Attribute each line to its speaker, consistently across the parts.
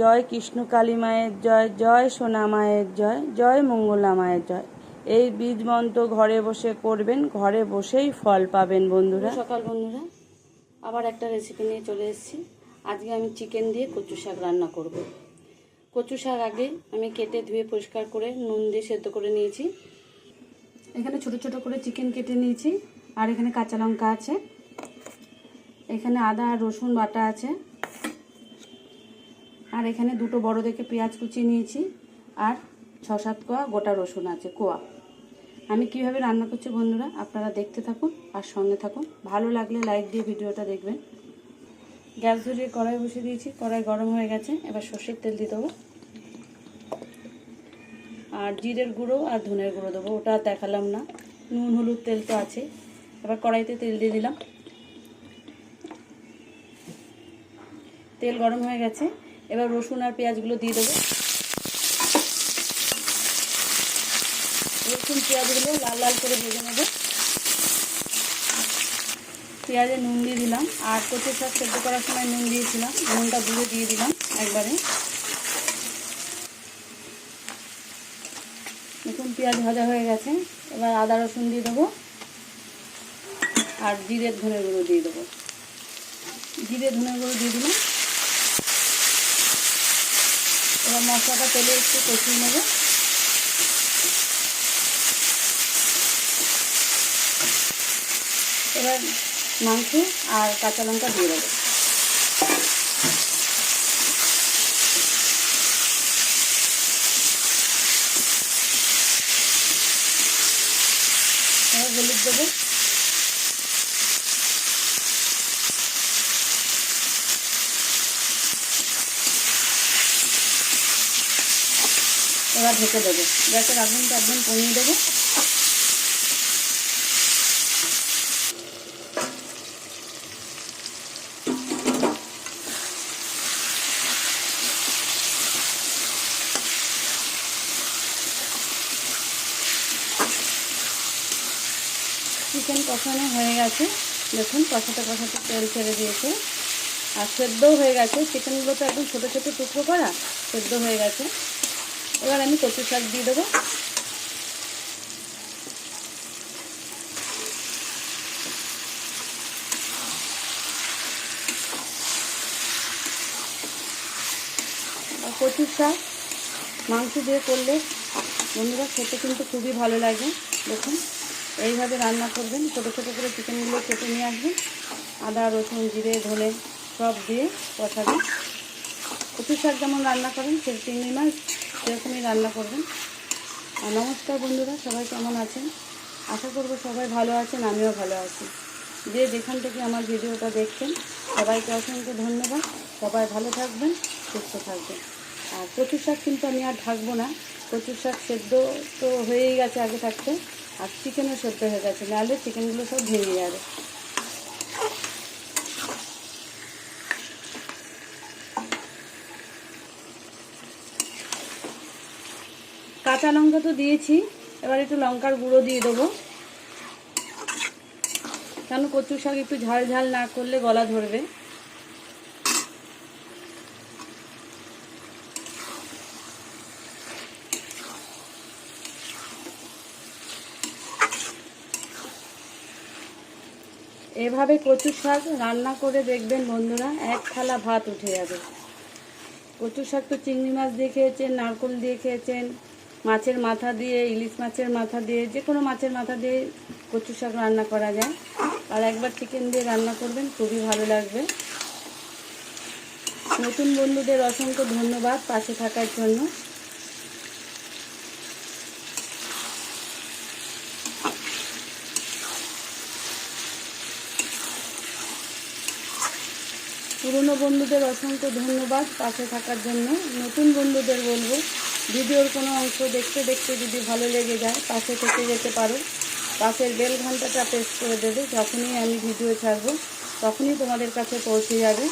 Speaker 1: জয় কৃষ্ণ কালী মায়ের জয় জয় সোনা মায়ের জয় জয় মঙ্গলা মায়ের জয়। এই বীজ মন্ত্র ঘরে বসে করবেন, ঘরে বসেই ফল পাবেন বন্ধুরা। সকাল বন্ধুরা। আবার একটা রেসিপি নিয়ে চলে এসেছি। আজকে আমি চিকেন দিয়ে কচু শাক রান্না করব। কচু শাক আগে আমি কেটে ধুয়ে পরিষ্কার করে নুন দিয়ে সেদ্ধ করে নিয়েছি। এখানে ছোট ছোট করে চিকেন কেটে নিয়েছি। আর এখানে কাঁচা লঙ্কা আছে। এখানে আদা আর রসুন বাটা আছে। এখানে দুটো বড় দেখে পেঁয়াজ কুচিয়ে নিয়েছি আর ছ, সাত কোয়া গোটা রসুন আছে, কোয়া। আমি কীভাবে রান্না করছি বন্ধুরা, আপনারা দেখতে থাকুন আর সঙ্গে থাকুন। ভালো লাগলে লাইক দিয়ে ভিডিওটা দেখবেন। গ্যাস ধরিয়ে কড়াই বসিয়ে দিয়েছি, কড়াই গরম হয়ে গেছে, এবার সর্ষের তেল দিয়ে দেবো। আর জিরের গুঁড়ো আর ধনের গুঁড়ো দেবো, ওটা দেখালাম না। নুন, হলুদ, তেল তো আছে। এবার কড়াইতে তেল দিয়ে দিলাম। তেল গরম হয়ে গেছে এবার রসুন আর পেঁয়াজগুলো দিয়ে দেবো। রসুন, পেঁয়াজগুলো লাল লাল করে ভেজে নেব। পেঁয়াজে নুন দিয়ে দিলাম। আর কচু শাক সেদ্ধ করার সময় নুন দিয়েছিলাম। নুনটা গুঁড়ো দিয়ে দিলাম একবারে। দেখুন, পেঁয়াজ ভাজা হয়ে গেছে। এবার আদা রসুন দিয়ে দেবো। আর জিরের ধনে গুঁড়ো দিয়ে দেবো। জিরে ধনে গুঁড়ো দিয়ে দিলাম। এবার মশলাটা তেলে একটু কষিয়ে নেব। এবার মাংস আর কাঁচা লঙ্কা দিয়ে দেবো। হলুদ দেবো। এবার ঢেকে দেবো। গ্যাসের আগুনটা একদম কমিয়ে দেবো। চিকেন কষানো হয়ে গেছে। দেখুন, কষাতে কষাতে তেল ছেড়ে দিয়েছে। আর সেদ্ধও হয়ে গেছে। চিকেনগুলো তো একদম ছোটো ছোটো টুকরো করা, সেদ্ধ হয়ে গেছে। এবার আমি কচু শাক দিয়ে দেবো। কচু শাক, মাংস দিয়ে করলে বন্ধুরা খেতে কিন্তু খুবই ভালো লাগে। দেখুন, এইভাবে রান্না করবেন। ছোটো ছোটো করে চিকেনগুলো কেটে নিয়ে আসবেন। আদা, রসুন, জিরে, ধনে সব দিয়ে কষাবেন। কচু শাক যেমন রান্না করেন সে চিংড়ি মাছ সেরকমই রান্না করবেন। আর নমস্কার বন্ধুরা, সবাই কেমন আছেন? আশা করব সবাই ভালো আছেন, আমিও ভালো আছি। যে যেখান থেকে আমার ভিডিওটা দেখছেন, সবাইকে অসংখ্য ধন্যবাদ। সবাই ভালো থাকবেন, সুস্থ থাকবেন। আর কচু শাক কিন্তু আমি আর ঢাকবো না। কচু শাক সেদ্ধ তো হয়েই গেছে আগে থাকতে, আর চিকেনও সেদ্ধ হয়ে গেছে। নাহলে চিকেনগুলো সব ভেঙে যাবে। কাঁচা লঙ্কা তো দিয়েছি, এবার একটু লঙ্কার গুঁড়ো দিয়ে দেবো। কেন কচু শাক একটু ঝাল ঝাল না করলে গলা ধরবে। এভাবে কচু শাক রান্না করে দেখবেন বন্ধুরা, এক থালা ভাত উঠে যাবে। কচু শাক তো চিংড়ি মাছ দিয়ে খেয়েছেন, নারকোল দিয়ে খেয়েছেন মাছের মাথা দিয়ে, ইলিশ মাছের মাথা দিয়ে যে কোনো মাছের মাথা দিয়ে কচু শাক রান্না করা যায়। আর একবার চিকেন দিয়ে রান্না করবেন, খুবই ভালো লাগবে। নতুন বন্ধুদের অসংখ্য ধন্যবাদ পাশে থাকার জন্য। পুরনো বন্ধুদের অসংখ্য ধন্যবাদ পাশে থাকার জন্য। নতুন বন্ধুদের বলব ভিডিওর কোনো অংশ দেখতে দেখতে যদি ভালো লেগে যায়, পাশে থেকে যেতে পারো। পাশের বেল ঘন্টাটা প্রেস করে দেবে। যখনই আমি ভিডিও ছাড়বো, তখনই তোমাদের কাছে পৌঁছে যাবে।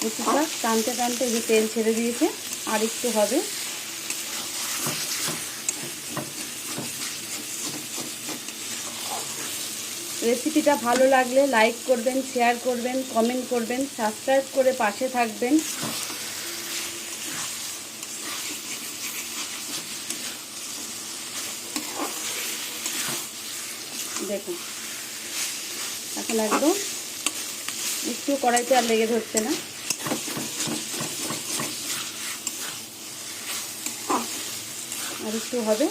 Speaker 1: কুচিটা টানতে টানতে যে তেল ছেড়ে দিয়েছে, আর একটু হবে। রেসিপিটা ভালো লাগলে লাইক করবেন, শেয়ার করবেন, কমেন্ট করবেন, সাবস্ক্রাইব করে পাশে থাকবেন। দেখুন, এখন একদম একটু কড়াইতে আর লেগে ধরছে না। আর একটু হবে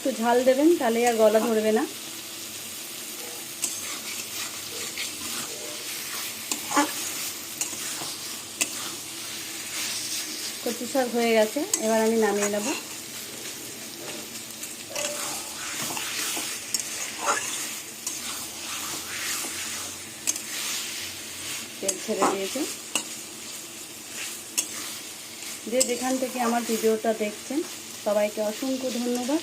Speaker 1: একটু ঝাল দেবেন, তাহলে আর গলা ধরবে না। কচু শাক হয়ে গেছে, এবার আমি নামিয়ে নেব। তেল ছেড়ে দিয়েছে। যে যেখান থেকে আমার ভিডিওটা দেখছেন, সবাইকে অসংখ্য ধন্যবাদ।